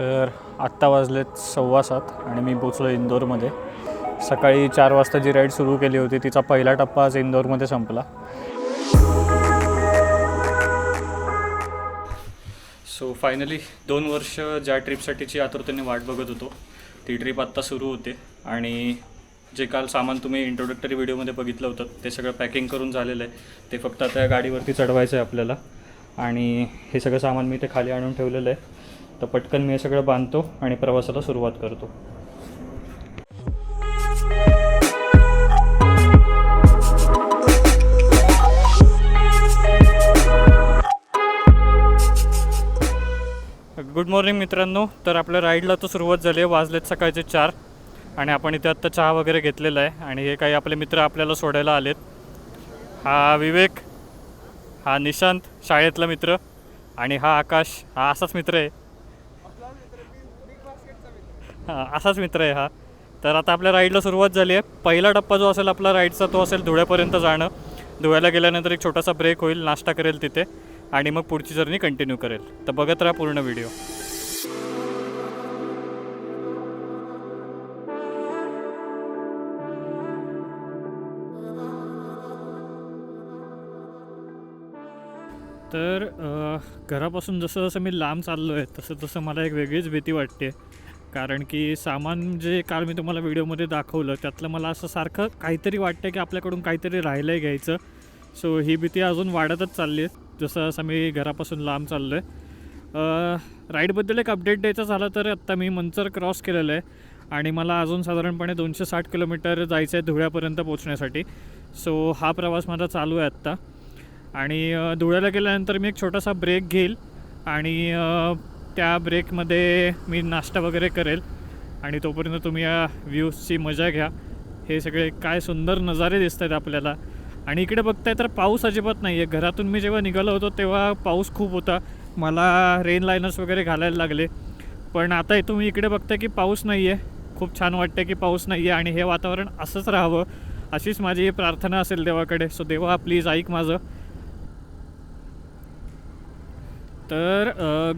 तर आत्ता वाजलेत सव्वा सात आणि मी पोचलो इंदोरमध्ये. सकाळी चार वाजता जी राईड सुरू केली होती तिचा पहिला टप्पा आज इंदोरमध्ये संपला. सो फायनली दोन वर्ष ज्या ट्रिपसाठीची आतुरतेने वाट बघत होतो ती ट्रिप आत्ता सुरू होते. आणि जे काल सामान तुम्ही इंट्रोडक्टरी व्हिडिओमध्ये बघितलं होतं ते सगळं पॅकिंग करून झालेलं आहे. ते फक्त आता या गाडीवरती चढवायचं आहे आपल्याला. आणि हे सगळं सामान मी ते खाली आणून ठेवलेलं आहे. तर पटकन मी हे सगळं बांधतो आणि प्रवासाला सुरुवात करतो. गुड मॉर्निंग मित्रांनो. तर आपल्या राईडला तर सुरुवात झाली आहे. वाजलेत सकाळचे चार आणि आपण इथे आत्ता चहा वगैरे घेतलेला आहे आणि हे काही आपले मित्र आपल्याला सोडायला आलेत. हा विवेक हा निशांत शाळेतला मित्र आणि हा आकाश हा असाच मित्र आहे. हां असाच मित्र आहे हा. तर आता आपल्या राईडला सुरुवात झाली आहे. पहिला टप्पा जो असेल आपला राईडचा तो असेल धुळ्यापर्यंत जाणं. धुळ्याला गेल्यानंतर एक छोटासा ब्रेक होईल नाश्ता करेल तिथे आणि मग पुढची जर्नी कंटिन्यू करेल. तर बघत राहा पूर्ण व्हिडिओ तर घरापासून जसं जसं मी लांब चाललो आहे तसं तसं मला एक वेगळीच भीती वाटते कारण की सामान जे काल मी तुम्हाला व्हिडिओमध्ये दाखवलं त्यातलं मला असं सारखं काहीतरी वाटतं की आपल्याकडून काहीतरी राहिलं आहे घ्यायचं. सो ही भीती अजून वाढतच चालली आहे. जसं असं मी घरापासून लांब चाललो आहे राईडबद्दल एक अपडेट द्यायचं झालं तर आत्ता मी मंचर क्रॉस केलेलं आहे. आणि मला अजून साधारणपणे दोनशे साठ किलोमीटर जायचं आहे धुळ्यापर्यंत पोचण्यासाठी सो हा प्रवास माझा चालू आहे आत्ता. आणि धुळ्याला गेल्यानंतर मी एक छोटासा ब्रेक घेईल. आणि त्या ब्रेकमध्ये मी नाश्ता वगैरे करेल आणि तोपर्यंत तुम्ही या व्ह्यूजची मजा घ्या. हे सगळे काय सुंदर नजारे दिसत आहेत आपल्याला. आणि इकडे बघताय तर पाऊस अजिबात नाही आहे घरातून मी जेव्हा निघालो होतो तेव्हा पाऊस खूप होता. मला रेन लायनर्स वगैरे घालायला लागले. पण आता तुम्ही इकडे बघताय की पाऊस नाही आहे खूप छान वाटतं की पाऊस नाही आहे आणि हे वातावरण असंच राहावं अशीच माझी प्रार्थना असेल देवाकडे. सो देवा प्लीज ऐक माझं. तर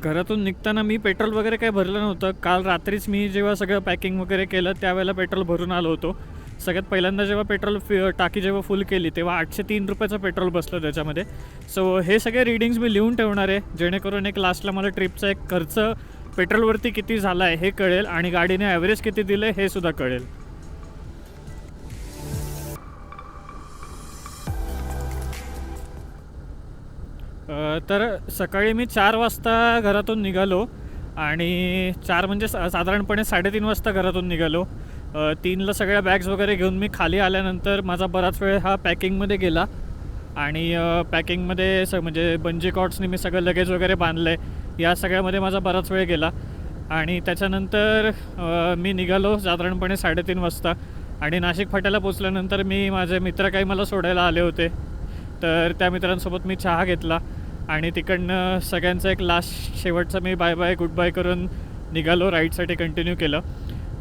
घरातून निघताना मी पेट्रोल वगैरे काही भरलं नव्हतं. काल रात्रीच मी जेव्हा सगळं पॅकिंग वगैरे केलं त्यावेळेला पेट्रोल भरून आलो होतो. सगळ्यात पहिल्यांदा जेव्हा पेट्रोल फि टाकी जेव्हा फुल केली तेव्हा आठशे तीन रुपयाचं पेट्रोल बसलं त्याच्यामध्ये. सो हे सगळे रिडिंग्स मी लिहून ठेवणार आहे. जेणेकरून एक लास्टला मला ट्रिपचा एक खर्च पेट्रोलवरती किती झाला आहे हे कळेल आणि गाडीने ॲव्हरेज किती दिलं आहे हे सुद्धा कळेल. तर सकाळी मी चार वाजता घरातून निघालो आणि चार म्हणजे सा साधारणपणे साडेतीन वाजता घरातून निघालो. तीनला सगळ्या बॅग्स वगैरे घेऊन मी खाली आल्यानंतर माझा बराच वेळ हा पॅकिंगमध्ये गेला. आणि पॅकिंगमध्ये स म्हणजे बंजी कॉट्सनी मी सगळं लगेज वगैरे बांधलं आहे या सगळ्यामध्ये माझा बराच वेळ गेला. आणि त्याच्यानंतर मी निघालो साधारणपणे साडेतीन वाजता. आणि नाशिक फाट्याला पोचल्यानंतर मी माझे मित्र काही मला सोडायला आले होते. तर त्या मित्रांसोबत मी चहा घेतला. आणि तिकडनं सगळ्यांचं एक लास्ट शेवटचं मी बाय बाय गुड बाय करून निघालो राईडसाठी कंटिन्यू केलं.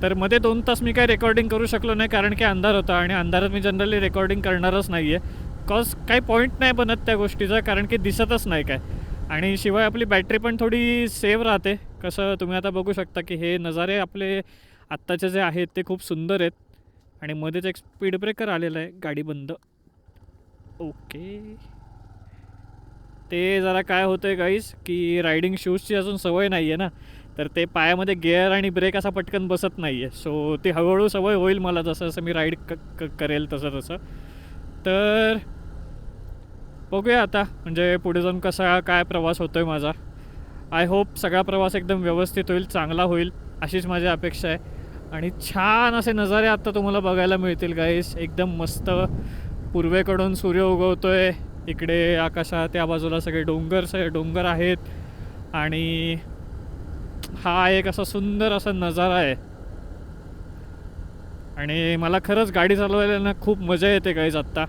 तर मध्ये दोन तास मी काय रेकॉर्डिंग करू शकलो नाही कारण की अंधार होता आणि अंधारात मी जनरली रेकॉर्डिंग करणारच नाही आहे कॉज काही पॉईंट नाही बनत त्या गोष्टीचा कारण की दिसतच नाही काय. आणि शिवाय आपली बॅटरी पण थोडी सेव्ह राहते. कसं तुम्ही आता बघू शकता की हे नजारे आपले आत्ताचे जे आहेत ते खूप सुंदर आहेत. आणि मध्येच एक स्पीड ब्रेकर आलेला आहे गाडी बंद. ओके ते जरा काय होतं आहे गाईस की रायडिंग शूजची अजून सवय नाही आहे ना. तर ते पायामध्ये गिअर आणि ब्रेक असा पटकन बसत नाही आहे सो ती हळूहळू सवय होईल मला जसं जसं मी राईड क क करेल तसं तसं. तर बघूया आता म्हणजे पुढे जाऊन कसा काय प्रवास होतो आहे माझा. आय होप सगळा प्रवास एकदम व्यवस्थित होईल चांगला होईल अशीच माझी अपेक्षा आहे. आणि छान असे नजारे आत्ता तुम्हाला बघायला मिळतील गाईस एकदम मस्त. पूर्वेकडून सूर्य उगवतो आहे इकडे आकाशात त्या बाजूला सगळे डोंगर सगळे डोंगर आहेत. आणि हा एक असा सुंदर असा नजारा आहे. आणि मला खरंच गाडी चालवायला खूप मजा येते गाईज आत्ता.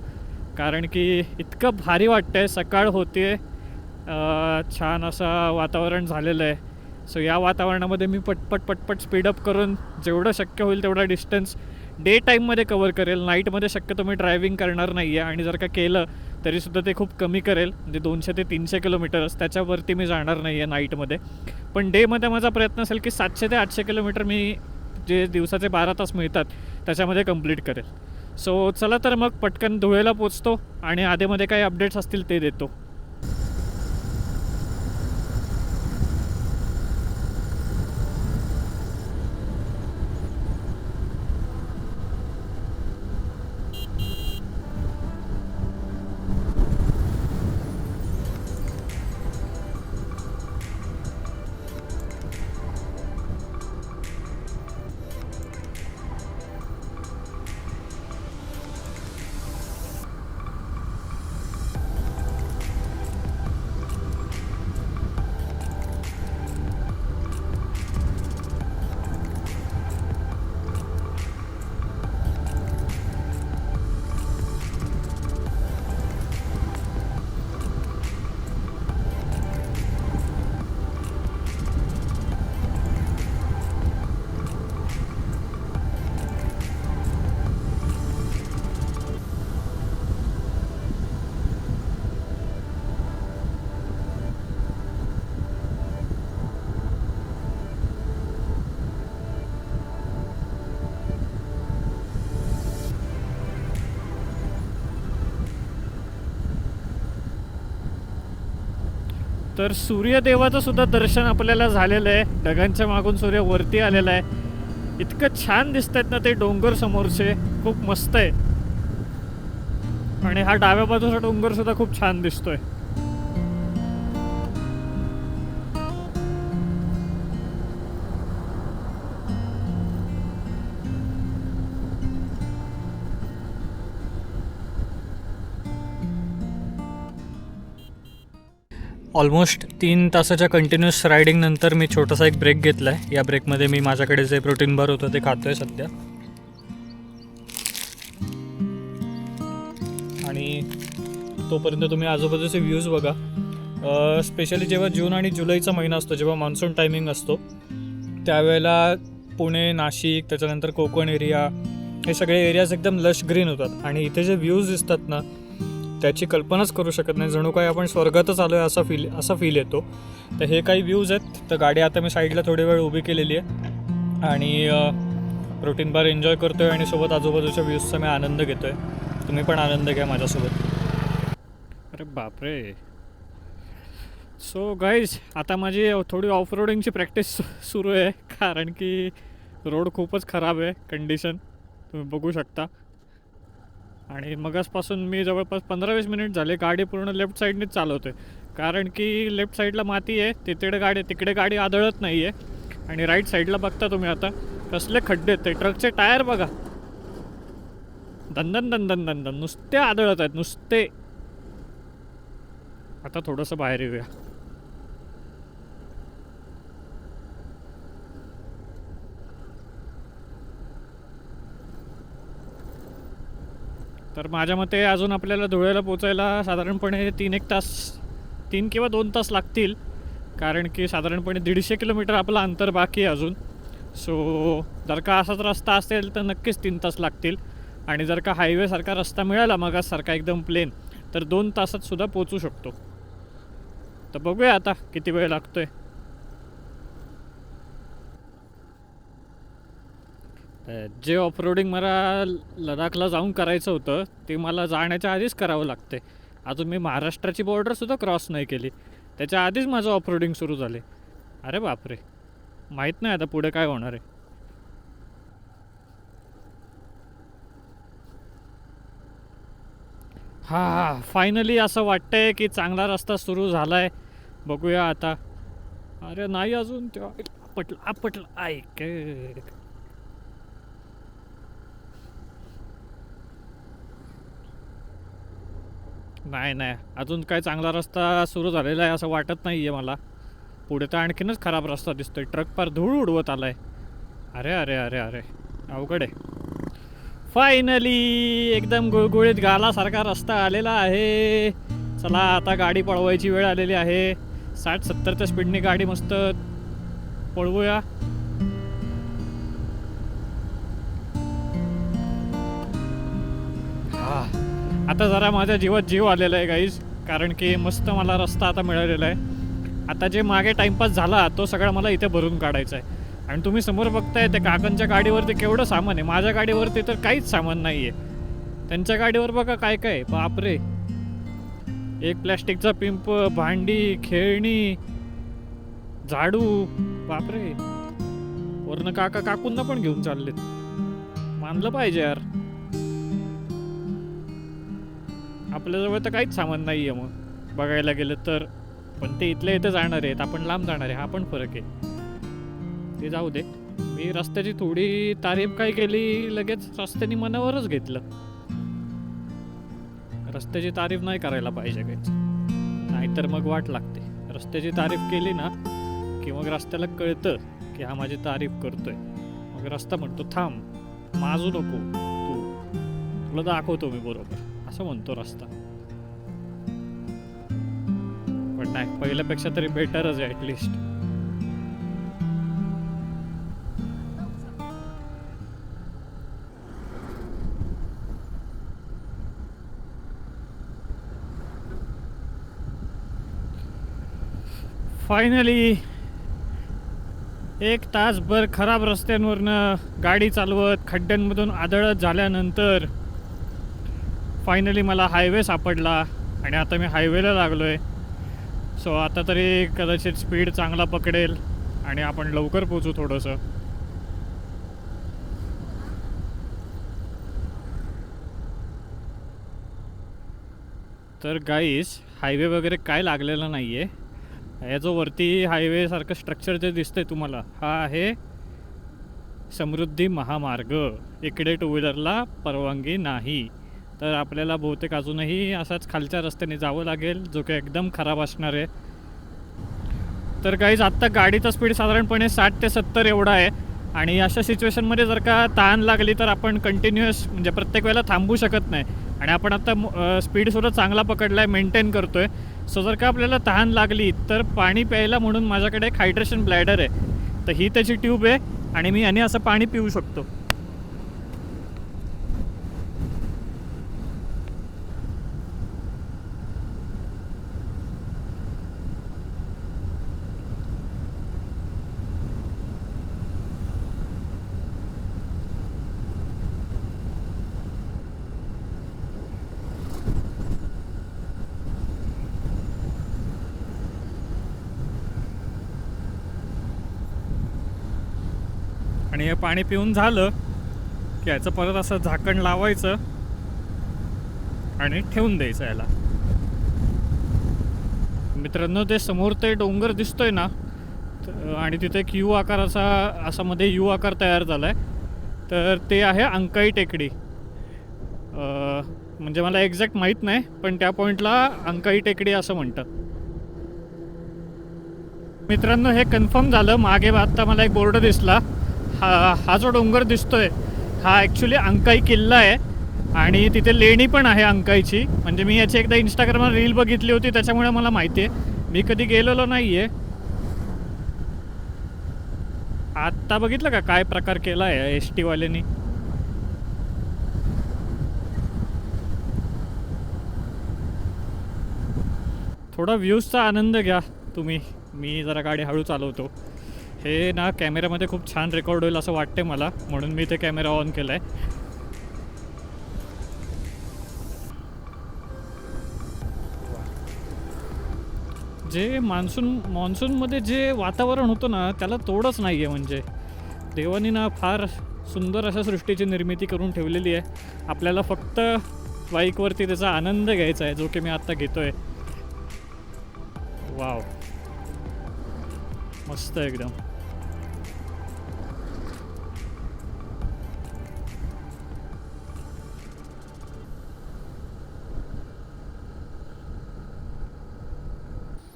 कारण की इतकं भारी वाटतं आहे सकाळ होते छान असं वातावरण झालेलं आहे. सो या वातावरणामध्ये मी पटपट पटपट स्पीडअप करून जेवढं शक्य होईल तेवढा डिस्टन्स डे टाईममध्ये कवर करेल. नाईटमध्ये शक्यतो मी ड्रायव्हिंग करणार नाही आहे आणि जर का केलं तरीसुद्धा ते खूप कमी करेल. म्हणजे दोनशे ते तीनशे किलोमीटर्स. त्याच्यावरती मी जाणार नाही आहे नाईटमध्ये. पण डेमध्ये माझा प्रयत्न असेल की सातशे ते आठशे किलोमीटर मी जे दिवसाचे बारा तास मिळतात त्याच्यामध्ये कंप्लीट करेल. सो चला तर मग पटकन धुळेला पोचतो आणि आधेमध्ये काही अपडेट्स असतील ते देतो. तर सूर्यदेवाचं सुद्धा दर्शन आपल्याला झालेलं आहे. ढगांच्या मागून सूर्य वरती आलेला आहे. इतकं छान दिसत आहेत ना ते डोंगर समोरचे. खूप मस्त आहे. आणि हा डाव्या बाजूचा डोंगर सुद्धा खूप छान दिसतोय. ऑलमोस्ट तीन तासाच्या कंटिन्युअस रायडिंगनंतर मी छोटासा एक ब्रेक घेतला आहे या ब्रेकमध्ये मी माझ्याकडे जे प्रोटीन बार होतं ते खातो आहे सध्या. आणि तोपर्यंत तुम्ही आजूबाजूचे व्ह्यूज बघा. स्पेशली जेव्हा जून आणि जुलैचा महिना असतो जेव्हा मान्सून टायमिंग असतो त्यावेळेला पुणे नाशिक त्याच्यानंतर कोकण एरिया हे सगळे एरियाज एकदम लश ग्रीन होतात. आणि इथे जे व्ह्यूज दिसतात ना त्याची कल्पनाच करू शकत नाही. जणू काय आपण स्वर्गातच आलो आहे असा फील असा फील येतो. तर हे काही व्ह्यूज आहेत. तर गाडी आता मी साईडला थोडी वेळ उभी केलेली आहे. आणि प्रोटीन बार एन्जॉय करतो आहे आणि सोबत आजूबाजूच्या व्ह्यूजचा मी आनंद घेतो आहे तुम्ही पण आनंद घ्या माझ्यासोबत. अरे बापरे. सो गाईज आता माझी थोडी ऑफ रोडिंगची प्रॅक्टिस सुरू आहे. कारण की रोड खूपच खराब आहे. कंडिशन तुम्ही बघू शकता. आणि मगासपासून मी जवळपास पंधरा वीस मिनिट झाले गाडी पूर्ण लेफ्ट साईडनेच चालवते कारण की लेफ्ट साईडला माती आहे तिकडे गाडी तिकडे गाडी आदळत नाही आहे आणि राईट साईडला बघता तुम्ही आता कसले खड्डे आहेत ते. ट्रकचे टायर बघा. दंदन दंदन दंदन नुसते आदळत आहेत नुसते. आता थोडंसं बाहेर येऊया. तर माझ्या मते अजून आपल्याला धुळ्याला पोचायला साधारणपणे तीन एक तास तीन किंवा दोन तास लागतील. कारण की साधारणपणे दीडशे किलोमीटर आपलं अंतर बाकी आहे अजून. सो जर का असाच रस्ता असेल तर नक्कीच तीन तास लागतील. आणि जर का हायवेसारखा रस्ता मिळाला मग सारखा एकदम प्लेन तर दोन तासात सुद्धा पोचू शकतो. तर बघूया आता किती वेळ लागतो आहे जे ऑफरोडिंग मला लडाखला जाऊन करायचं होतं ते मला जाण्याच्या आधीच करावं लागते. अजून मी महाराष्ट्राची बॉर्डरसुद्धा क्रॉस नाही केली. त्याच्या आधीच माझं ऑफरोडिंग सुरू झाले. अरे बापरे. माहीत नाही आता पुढे काय होणार आहे. हा फायनली असं वाटतंय की चांगला रस्ता सुरू झाला आहे बघूया आता. अरे नाही अजून तेव्हा. आपटलं आपटलं ऐक. नाही नाही. अजून काय चांगला रस्ता सुरू झालेला आहे असं वाटत नाही आहे मला. पुढे तर आणखीनच खराब रस्ता दिसतोय. ट्रक पार धूळ उडवत आला आहे अरे अरे अरे अरे. अवघड आहे. फायनली एकदम गुळगुळीत गालासारखा रस्ता आलेला आहे. चला आता गाडी पळवायची वेळ आलेली आहे. साठ सत्तरच्या स्पीडने गाडी मस्त पळवूया. आता जरा माझ्या जीवात जीव आलेला आहे गाईज कारण की मस्त मला रस्ता आता मिळालेला आहे. आता जे मागे टाइमपास झाला तो सगळा मला इथे भरून काढायचा आहे. आणि तुम्ही समोर बघताय त्या काकांच्या गाडीवरती केवढं सामान आहे. माझ्या गाडीवरती तर काहीच सामान नाही आहे त्यांच्या गाडीवर बघा काय काय बापरे. एक प्लॅस्टिकचा पिंप भांडी खेळणी झाडू. बापरे. वरनं काका काकूंना पण घेऊन चाललेत. मानलं पाहिजे यार. आपल्याजवळ तर काहीच सामान नाही आहे मग. बघायला गेलं तर. पण ते इथल्या इथं जाणार आहेत. आपण लांब जाणार आहे. हा पण फरक आहे. ते जाऊ दे. मी रस्त्याची थोडी तारीफ काय केली लगेच रस्त्याने मनावरच घेतलं. रस्त्याची तारीफ नाही करायला पाहिजे काहीच. नाहीतर मग वाट लागते. रस्त्याची तारीफ केली ना की मग रस्त्याला कळतं की हा माझी तारीफ करतोय. मग रस्ता म्हणतो थांब. माझू नको. तू. तुला दाखवतो मी बरोबर. असं म्हणतो रस्ता. पण नाही पहिल्यापेक्षा तरी बेटरच आहे ॲटलिस्ट फायनली एक तासभर खराब रस्त्यांवरनं गाडी चालवत खड्ड्यांमधून आदळत झाल्यानंतर फायनली मला हायवे सापडला आणि आता मी हायवेला लागलो आहे सो आता तरी कदाचित स्पीड चांगला पकडेल आणि आपण लवकर पोचू थोडंसं. तर गाईस हायवे वगैरे काय लागलेला नाही आहे या जो वरती हायवेसारखं स्ट्रक्चर जे दिसतंय तुम्हाला हा आहे समृद्धी महामार्ग. इकडे टू व्हीलरला परवानगी नाही. तर आपल्याला बहुतेक अजूनही असाच खालच्या रस्त्याने जावं लागेल जो की एकदम खराब असणार आहे. तर काहीच आत्ता गाडीचा स्पीड साधारणपणे साठ ते सत्तर एवढा आहे. आणि अशा सिच्युएशनमध्ये जर का ताण लागली तर आपण कंटिन्युअस म्हणजे प्रत्येक वेळेला थांबू शकत नाही. आणि आपण आता स्पीडसुद्धा चांगला पकडला आहे मेंटेन करतो आहे सो जर का आपल्याला तहान लागली तर पाणी प्यायला म्हणून माझ्याकडे एक हायड्रेशन ब्लॅडर आहे. तर ही त्याची ट्यूब आहे आणि मी याने असं पाणी पिऊ शकतो. आणि हे पाणी पिऊन झालं की याचं परत असं झाकण लावायचं आणि ठेवून द्यायचं याला. मित्रांनो ते समोर ते डोंगर दिसतोय ना आणि तिथे एक यू आकाराचा असा मध्ये यू आकार तयार झाला आहे तर ते आहे अंकाई टेकडी. म्हणजे मला एक्झॅक्ट माहीत नाही पण त्या पॉईंटला अंकाई टेकडी असं म्हणतात. मित्रांनो हे कन्फर्म झालं मागे आत्ता मला एक बोर्ड दिसला. हा हा जो डोंगर दिसतोय हा ॲक्च्युली अंकाई किल्ला आहे. आणि तिथे लेणी पण आहे अंकाईची. म्हणजे मी याची एकदा इंस्टाग्रामवर रील बघितली होती त्याच्यामुळे मला माहिती आहे मी कधी गेलेलो नाही आहे आत्ता बघितलं का काय प्रकार केला आहे एस टीवाल्यांनी थोडा व्ह्यूजचा आनंद घ्या तुम्ही. मी जरा गाडी हळू चालवतो. हे ना कॅमेऱ्यामध्ये खूप छान रेकॉर्ड होईल असं वाटते मला म्हणून मी ते कॅमेरा ऑन केला आहे जे मान्सून मान्सूनमध्ये जे वातावरण होतं ना त्याला तोडच नाही आहे म्हणजे. देवानी ना फार सुंदर अशा सृष्टीची निर्मिती करून ठेवलेली आहे. आपल्याला फक्त बाईकवरती त्याचा आनंद घ्यायचा आहे जो की मी आत्ता घेतोय. वाव. मस्त एकदम.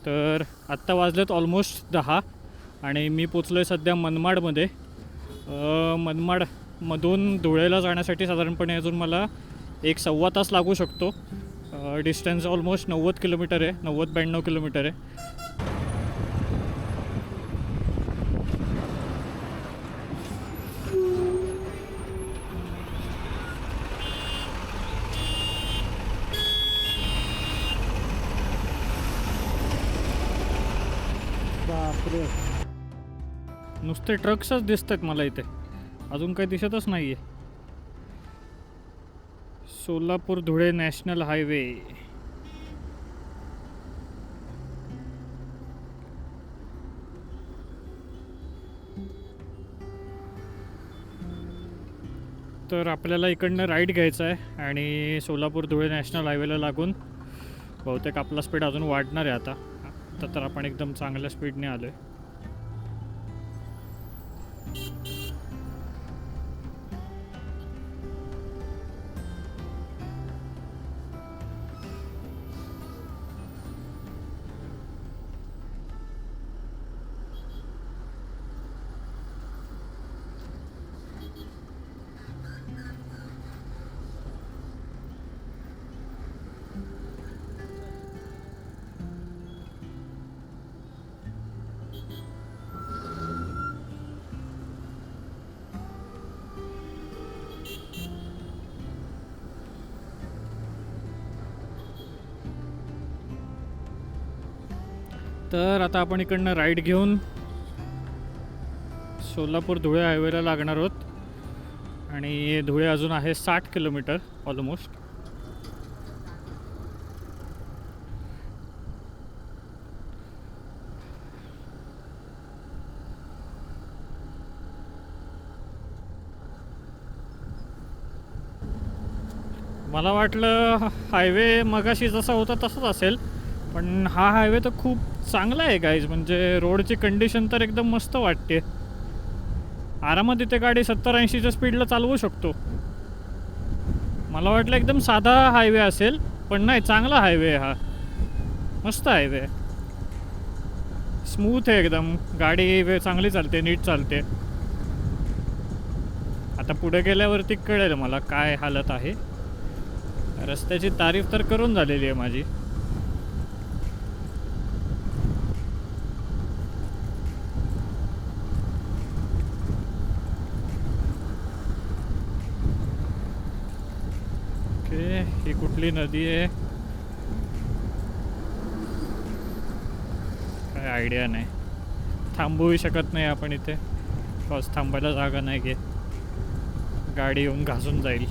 तर आत्ता वाजलेत ऑलमोस्ट दहा आणि मी पोचलो आहे सध्या मनमाडमध्ये. मनमाडमधून धुळेला जाण्यासाठी साधारणपणे अजून मला एक सव्वा तास लागू शकतो. डिस्टन्स ऑलमोस्ट नव्वद किलोमीटर आहे नव्वद ब्याण्णव किलोमीटर आहे. नुसते ट्रक्सच दिसत आहेत मला इथे. अजून काही दिसतच नाही आहे सोलापूर धुळे नॅशनल हायवे. तर आपल्याला इकडनं राईट घ्यायचं आहे आणि सोलापूर धुळे नॅशनल हायवेला लागून बहुतेक आपला स्पीड अजून वाढणार आहे आता. आता तर आपण एकदम चांगल्या स्पीडने आलो आहे तर आता आपण इकडनं राईट घेऊन सोलापूर धुळे हायवेला लागणार आहोत. आणि धुळे अजून आहे साठ किलोमीटर ऑलमोस्ट मला वाटलं हायवे मगाशी जसा होता तसाच असेल पण हा हायवे तर खूप चांगला आहे गाईज म्हणजे रोडची कंडिशन तर एकदम मस्त वाटते. आरामात इथे गाडी सत्तर ऐंशीच्या स्पीडला चालवू शकतो. मला वाटलं एकदम साधा हायवे असेल पण नाही चांगला हायवे हा. मस्त हायवे स्मूथ आहे एकदम. गाडी चांगली चालते नीट चालते. आता पुढे गेल्यावरती कळेल मला काय हालत आहे. रस्त्याची तारीफ तर करून झालेली आहे माझी ओके ही नदी आहे. काय आयडिया नाही. थांबूही शकत नाही आपण इथे. बस थांबायला जागा नाही घे गाडी येऊन घासून जाईल.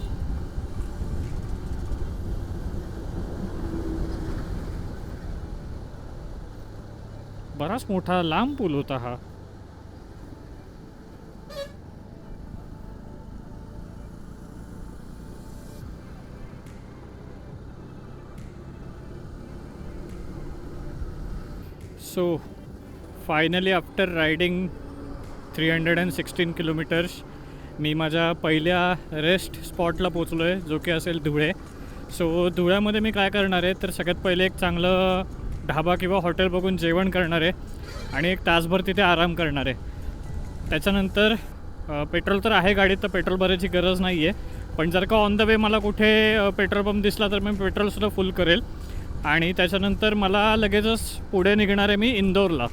बराच मोठा लांब पूल होता हा. So finally after riding three hundred and sixteen kilometres मी माझ्या पहिल्या रेस्ट स्पॉटला पोचलो आहे जो की असेल धुळे. सो धुळ्यामध्ये मी काय करणार आहे तर सगळ्यात पहिले एक चांगलं ढाबा किंवा हॉटेल बघून जेवण करणार आहे आणि एक तासभर तिथे आराम करणार आहे. त्याच्यानंतर पेट्रोल तर आहे गाडीत तर पेट्रोल भरायची गरज नाही आहे पण जर का ऑन द वे मला कुठे पेट्रोल पंप दिसला तर मी पेट्रोलसुद्धा फुल करेल. आणि त्याच्यानंतर मला लगेचच पुढे निघणार आहे मी इंदोरला.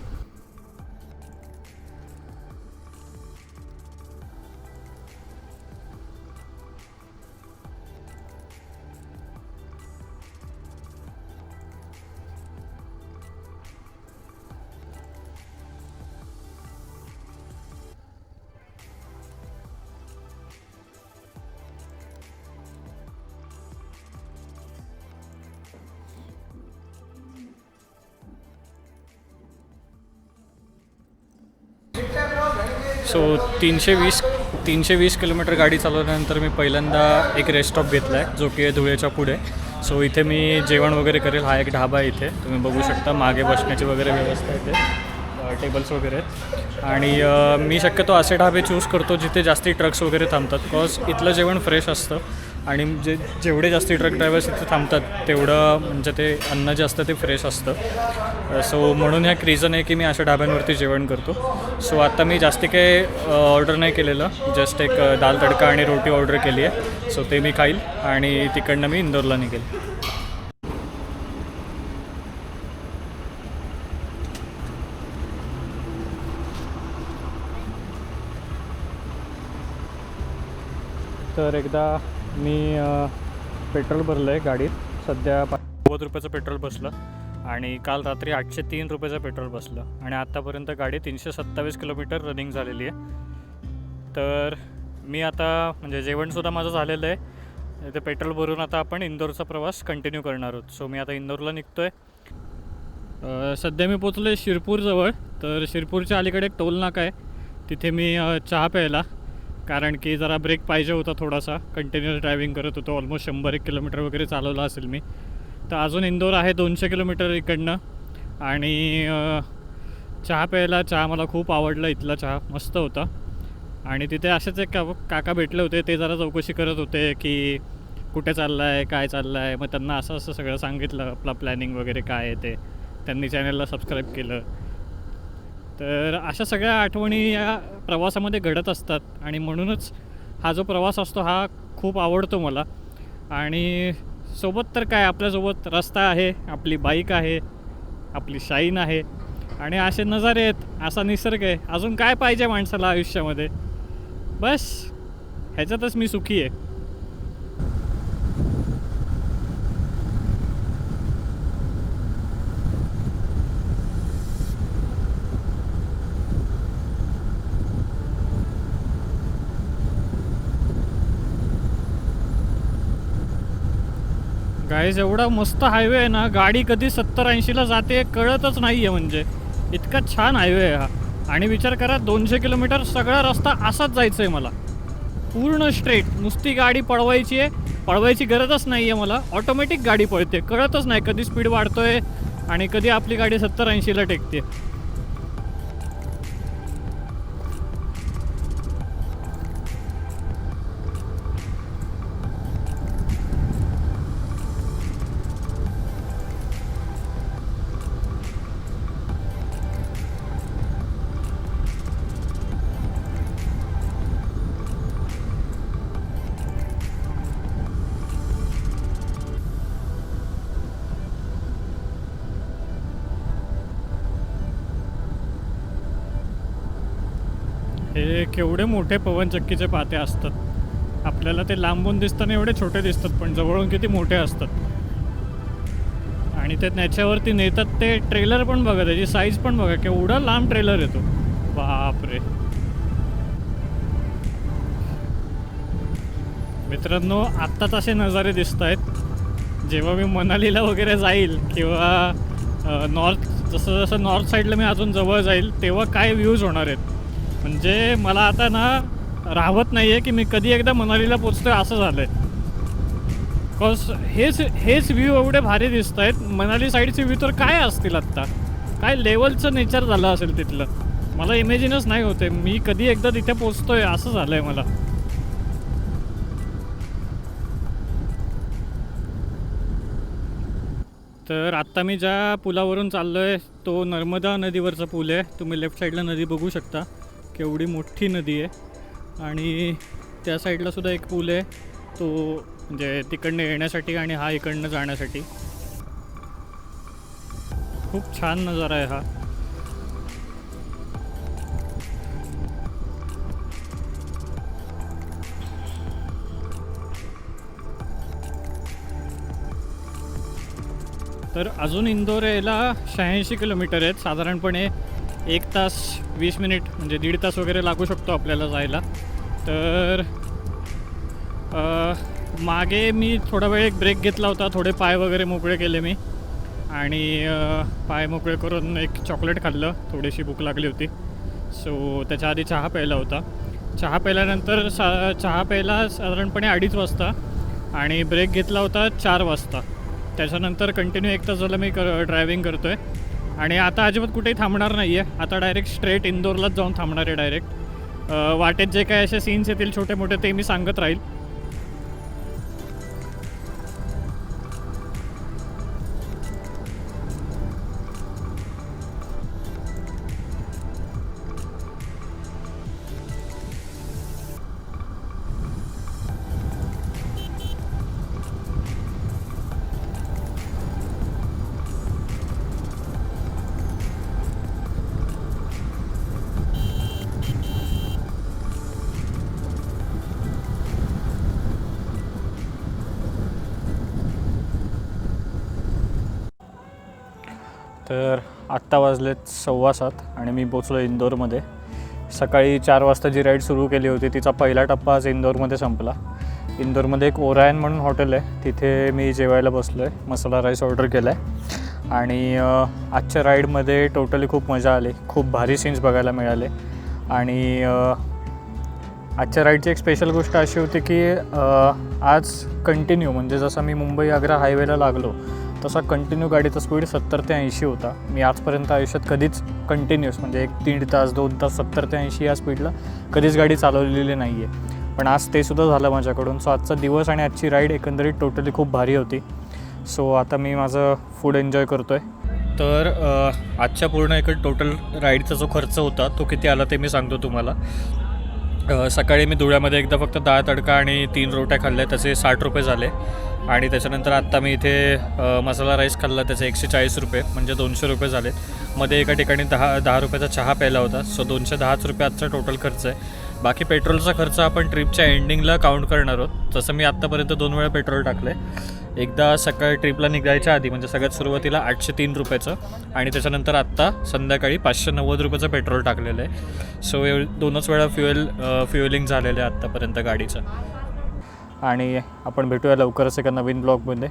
सो तीनशे वीस तीनशे वीस किलोमीटर गाडी चालवल्यानंतर मी पहिल्यांदा एक रेस्ट स्टॉप घेतला आहे जो की आहे धुळेच्या पुढे. सो इथे मी जेवण वगैरे करेल हा एक ढाबा आहे इथे. तुम्ही बघू शकता मागे बसण्याची वगैरे व्यवस्था इथे. टेबल्स वगैरे आहेत. आणि मी शक्यतो असे ढाबे चूज करतो जिथे जास्ती ट्रक्स वगैरे थांबतात बिकॉज इथलं जेवण फ्रेश असतं. आणि जे जेवढे जास्त ट्रक ड्रायव्हर्स इथे थांबतात तेवढं म्हणजे ते अन्न जे असतं ते फ्रेश असतं. सो म्हणून ह्या रिझन आहे की मी अशा ढाब्यांवरती जेवण करतो. सो आत्ता मी जास्ती काही ऑर्डर नाही केलेलं. जस्ट एक दाल तडका आणि रोटी ऑर्डर केली आहे. सो ते मी खाईल आणि तिकडनं मी इंदोरला निघेल. तर एकदा मी पेट्रोल भरलं आहे गाडीत. सध्या पा- नव्वद रुपयाचं पेट्रोल बसलं आणि काल रात्री आठशे तीन रुपयाचं पेट्रोल बसलं आणि आत्तापर्यंत गाडी तीनशे सत्तावीस किलोमीटर रनिंग झालेली आहे. तर मी आता म्हणजे जेवणसुद्धा माझं झालेलं आहे. ते पेट्रोल भरून आता आपण इंदोरचा प्रवास कंटिन्यू करणार आहोत. सो मी आता इंदोरला निघतो आहे सध्या मी पोचलो आहे शिरपूरजवळ. तर शिरपूरच्या अलीकडे एक टोल नाका आहे. तिथे मी चहा प्यायला कारण की जरा ब्रेक पाहिजे होता थोडासा. कंटिन्युअस ड्रायव्हिंग करत होतो. ऑलमोस्ट शंभर एक किलोमीटर वगैरे चालवला असेल मी. तर अजून इंदोर आहे दोनशे किलोमीटर इकडनं. आणि चहा प्यायला चहा मला खूप आवडला इथला चहा. मस्त होता. आणि तिथे असेच एक का काका भेटले होते. ते जरा चौकशी करत होते की कुठे चाललं आहे काय चाललं आहे मग त्यांना असं असं सगळं सांगितलं. आपलं प्लॅनिंग वगैरे काय आहे ते. त्यांनी चॅनलला सबस्क्राईब केलं. तर अशा सगळ्या आठवणी या प्रवासामध्ये घडत असतात आणि म्हणूनच हा जो प्रवास असतो हा खूप आवडतो मला. आणि सोबत तर काय आपल्यासोबत रस्ता आहे आपली बाईक आहे आपली शाईन आहे आणि असे नजारे आहेत असा निसर्ग आहे. अजून काय पाहिजे माणसाला आयुष्यामध्ये? बस ह्याच्यातच मी सुखी आहे. गाईज एवढा मस्त हायवे आहे ना गाडी कधी सत्तर ऐंशीला जाते कळतच नाही आहे म्हणजे. इतका छान हायवे आहे हा. आणि विचार करा दोनशे किलोमीटर सगळा रस्ता असाच जायचं आहे मला. पूर्ण स्ट्रेट नुसती गाडी पळवायची आहे. पळवायची गरजच नाही आहे मला. ऑटोमॅटिक गाडी पळते. कळतच नाही कधी स्पीड वाढतोय आणि कधी आपली गाडी सत्तर ऐंशीला टेकते. हे केवढे मोठे पवनचक्कीचे पाते असतात. आपल्याला ते लांबून दिसताना एवढे छोटे दिसतात पण जवळून किती मोठे असतात. आणि ते त्याच्यावरती नेतात ते ट्रेलर पण बघा त्याची साईज पण बघा केवढा लांब ट्रेलर येतो. बापरे. मित्रांनो आत्ताच असे नजारे दिसत आहेत जेव्हा मी मनालीला वगैरे जाईल किंवा नॉर्थ जसं जसं नॉर्थ साईडला मी अजून जवळ जाईल तेव्हा काय व्ह्यूज होणार आहेत? म्हणजे मला आता ना राहत नाही आहे की मी कधी एकदा मनालीला पोचतो आहे असं झालं आहे बिकॉज हेच हेच व्ह्यू एवढे भारी दिसत आहेत मनाली साईडचे व्ह्यू तर काय असतील आत्ता काय लेवलचं नेचर झालं असेल तिथलं? मला इमेजिनच नाही होते मी कधी एकदा तिथे पोचतोय असं झालं आहे मला. तर आत्ता मी ज्या पुलावरून चाललो आहे तो नर्मदा नदीवरचा पूल आहे. तुम्ही लेफ्ट साईडला नदी बघू शकता. केवढी मोठी नदी आहे. आणि त्या साईडला सुद्धा एक पूल आहे. तो म्हणजे तिकडनं येण्यासाठी आणि हा इकडनं जाण्यासाठी. खूप छान नजारा आहे हा. तर अजून इंदोर यायला शहाऐंशी किलोमीटर आहेत. साधारणपणे एक तास वीस मिनिट म्हणजे दीड तास वगैरे लागू शकतो आपल्याला जायला. तर मागे मी थोडा वेळ एक ब्रेक घेतला होता थोडे पाय वगैरे मोकळे केले मी. आणि पाय मोकळे करून एक चॉकलेट खाल्लं थोडीशी भूक लागली होती. सो त्याच्या आधी चहा प्यायला होता. चहा प्यायल्यानंतर सा चहा प्यायला साधारणपणे अडीच वाजता आणि ब्रेक घेतला होता चार वाजता. त्याच्यानंतर कंटिन्यू एक तास झालं मी कर ड्रायव्हिंग करतो आहे आणि आता अजिबात कुठेही थांबणार नाही आहे आता डायरेक्ट स्ट्रेट इंदोरलाच जाऊन थांबणार आहे डायरेक्ट वाटेत जे काही असे सीन्स येतील छोटे मोठे ते मी सांगत राहील. तर आत्ता वाजलेत सव्वा सात आणि मी पोचलो इंदोरमध्ये. सकाळी चार वाजता जी राईड सुरू केली होती तिचा पहिला टप्पा आज इंदोरमध्ये संपला. इंदोरमध्ये एक ओरायन म्हणून हॉटेल आहे. तिथे मी जेवायला बसलो आहे मसाला राईस ऑर्डर केला आहे आणि आजच्या राईडमध्ये टोटली खूप मजा आली. खूप भारी सीन्स बघायला मिळाले. आणि आजच्या राईडची एक स्पेशल गोष्ट अशी होती की आज कंटिन्यू म्हणजे जसं मी मुंबई आग्रा हायवेला लागलो तसा कंटिन्यू गाडीचा स्पीड सत्तर ते ऐंशी होता. मी आजपर्यंत आयुष्यात कधीच कंटिन्यूअस म्हणजे एक दीड तास दोन तास सत्तर ते ऐंशी या स्पीडला कधीच गाडी चालवलेली नाही आहे पण आज ते सुद्धा झालं माझ्याकडून. सो आजचा दिवस आणि आजची राईड एकंदरीत टोटली खूप भारी होती. सो आता मी माझं फूड एन्जॉय करतो आहे तर आजच्या पूर्ण एक टोटल राईडचा जो खर्च होता तो किती आला ते मी सांगतो तुम्हाला. सकाळी मी धुळ्यामध्ये एकदा फक्त डाळ तडका आणि तीन रोट्या खाल्ल्या त्याचे साठ रुपये झाले. आणि त्याच्यानंतर आत्ता मी इथे मसाला राईस खाल्ला त्याचे एकशे चाळीस रुपये म्हणजे दोनशे रुपये झाले मध्ये एका ठिकाणी दहा दहा रुपयाचा चहा प्यायला होता. सो दोनशे दहाच रुपये आजचा टोटल खर्च आहे. बाकी पेट्रोलचा खर्च आपण ट्रिपच्या एंडिंगला काउंट करणार आहोत. तसं मी आत्तापर्यंत दोन वेळा पेट्रोल टाकलं आहे एकदा सकाळी ट्रिपला निघायच्या आधी म्हणजे सगळ्यात सुरुवातीला आठशे तीन रुपयाचं आणि त्याच्यानंतर आत्ता संध्याकाळी पाचशे नव्वद रुपयाचं पेट्रोल टाकलेलं आहे. सो एव दोनच वेळा फ्युएल फ्युएलिंग झालेलं आहे आत्तापर्यंत गाडीचं. आणि आपण भेटूया लवकरच एका नवीन ब्लॉगमध्ये.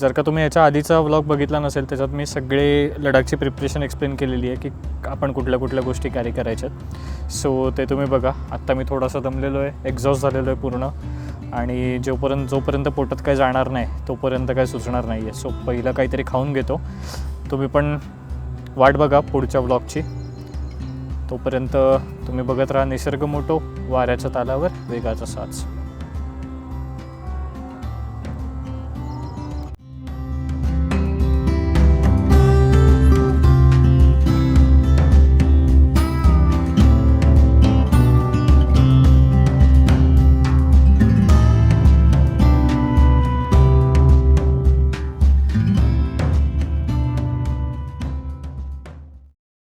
जर का तुम्ही याच्या आधीचा ब्लॉग बघितला नसेल त्याच्यात मी सगळे लडाखची प्रिपरेशन एक्सप्लेन केलेली आहे की आपण कुठल्या कुठल्या गोष्टी कॅरी करायच्यात. सो ते तुम्ही बघा. आत्ता मी थोडासा दमलेलो आहे एक्झॉस्ट झालेलो आहे पूर्ण. आणि जोपर्यंत जोपर्यंत पोटात काही जाणार नाही तोपर्यंत काही सुचणार नाही आहे सो पहिलं काहीतरी खाऊन घेतो. तुम्ही पण वाट बघा पुढच्या ब्लॉगची तोपर्यंत तुम्ही बघत राहा निसर्ग मोठो वाऱ्याच्या तालावर वेगाचा साच.